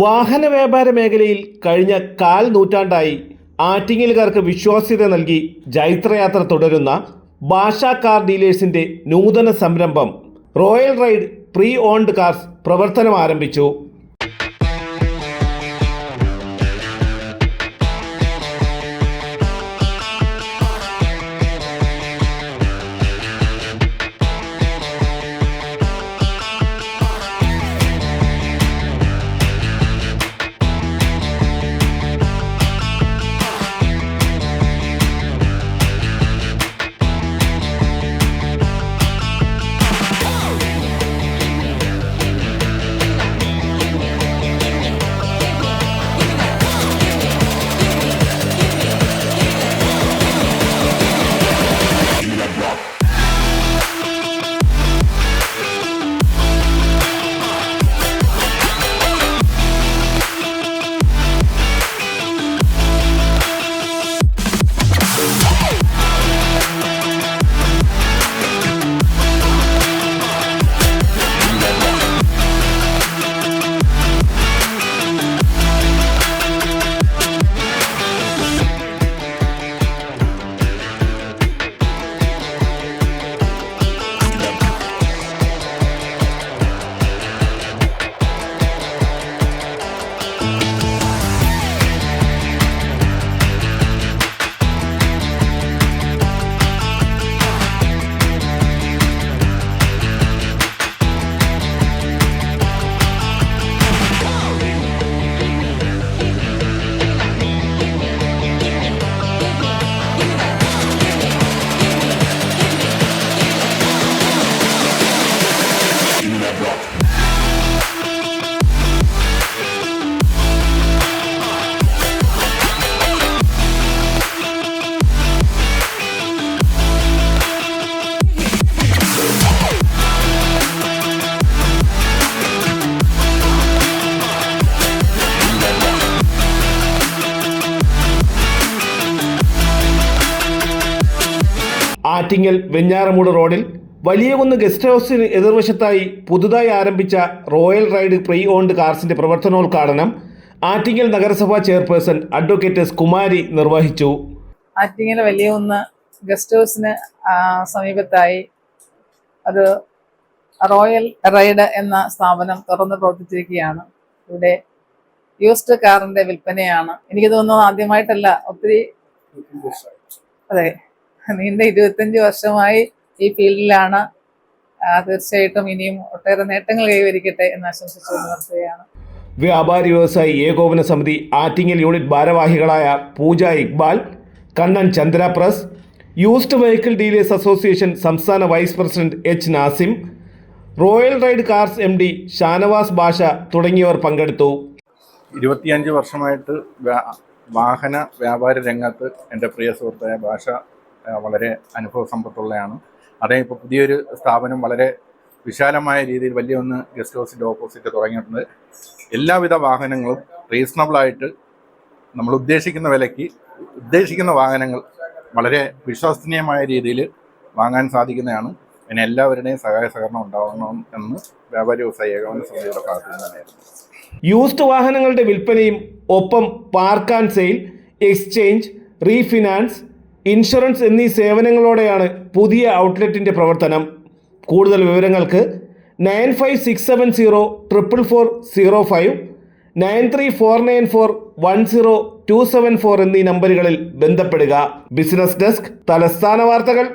വാഹന വ്യാപാര മേഖലയിൽ കഴിഞ്ഞ കാൽ നൂറ്റാണ്ടായി ആറ്റിങ്ങലുകാർക്ക് വിശ്വാസ്യത നൽകി ജൈത്രയാത്ര തുടരുന്ന ഭാഷാ കാർ ഡീലേഴ്സിന്റെ നൂതന സംരംഭം Royal Ride pre owned cars പ്രവർത്തനം ആരംഭിച്ചു. ആറ്റിങ്ങൽ വെഞ്ഞാറമൂട് റോഡിൽ വലിയകുന്ന് ഗസ്റ്റ് ഹൗസിന് എതിർവശത്തായി പുതുതായി ആരംഭിച്ച റോയൽ റൈഡ് പ്രീ ഓൺഡ് കാർസിന്റെ പ്രവർത്തനോദ്ഘാടനം ആറ്റിങ്ങൽ നഗരസഭാ ചെയർപേഴ്സൺ അഡ്വക്കേറ്റ് എസ് കുമാരി നിർവഹിച്ചു. ആറ്റിങ്ങൽ വലിയ കുന്ന് ഗസ്റ്റ് ഹൗസിന് സമീപത്തായി അത് റോയൽ റൈഡ് എന്ന സ്ഥാപനം തുറന്ന് പ്രവർത്തിച്ചിരിക്കുകയാണ്. ഇവിടെ യൂസ്ഡ് കാറിന്റെ വിൽപ്പനയാണ്. എനിക്ക് തോന്നുന്നു ആദ്യമായിട്ടല്ല ഒത്തിരി അതെ നീണ്ട ഇരുപത്തഞ്ച് വർഷമായി ഈ ഫീൽഡിലാണ് തീർച്ചയായിട്ടും ഇനിയും ഒട്ടേറെ നേട്ടങ്ങൾ കൈവരിക്കട്ടെ എന്ന് ആശംസിച്ചുകൊണ്ട് നിർത്തുകയാണ്. വ്യാപാരി വ്യവസായി ഏകോപന സമിതി ആറ്റിങ്ങൽ യൂണിറ്റ് ഭാരവാഹികളായ പൂജ ഇക്ബാൽ കണ്ണൻ ചന്ദ്ര പ്രസ് യൂസ്ഡ് വെഹിക്കിൾ ഡീലേഴ്സ് അസോസിയേഷൻ സംസ്ഥാന vice president H Nazim Royal Ride cars M D Shanavas Basha തുടങ്ങിയവർ പങ്കെടുത്തു. ഇരുപത്തിയഞ്ച് വർഷമായിട്ട് വാഹന വ്യാപാര രംഗത്ത് എന്റെ പ്രിയ സുഹൃത്തായ ഭാഷ വളരെ അനുഭവ സമ്പത്തുള്ളതാണ് അതേ ഇപ്പോൾ പുതിയൊരു സ്ഥാപനം വളരെ വിശാലമായ രീതിയിൽ വലിയ ഒന്ന് ഗസ്റ്റ് ഹൗസിന്റെ ഓപ്പോസിറ്റ് തുടങ്ങിയിട്ടുണ്ട്. എല്ലാവിധ വാഹനങ്ങളും റീസണബിളായിട്ട് നമ്മൾ ഉദ്ദേശിക്കുന്ന വിലയ്ക്ക് ഉദ്ദേശിക്കുന്ന വാഹനങ്ങൾ വളരെ വിശ്വസനീയമായ രീതിയിൽ വാങ്ങാൻ സാധിക്കുന്നതാണ്. അതിന് എല്ലാവരുടെയും സഹായ സഹകരണം ഉണ്ടാവണം എന്ന് വ്യാപാരി വ്യവസായ ഏകോപന സമിതിയുടെ ഭാഗത്തു നിന്ന് യൂസ്ഡ് വാഹനങ്ങളുടെ വിൽപ്പനയും ഒപ്പം park and sale exchange refinance insurance എന്നീ സേവനങ്ങളോടെയാണ് പുതിയ ഔട്ട്ലെറ്റിന്റെ പ്രവർത്തനം. കൂടുതൽ വിവരങ്ങൾക്ക് nine five six seven zero triple four zero five nine three four nine four one zero two seven four എന്നീ നമ്പറുകളിൽ ബന്ധപ്പെടുക. ബിസിനസ് ഡെസ്ക് തലസ്ഥാന വാർത്തകൾ.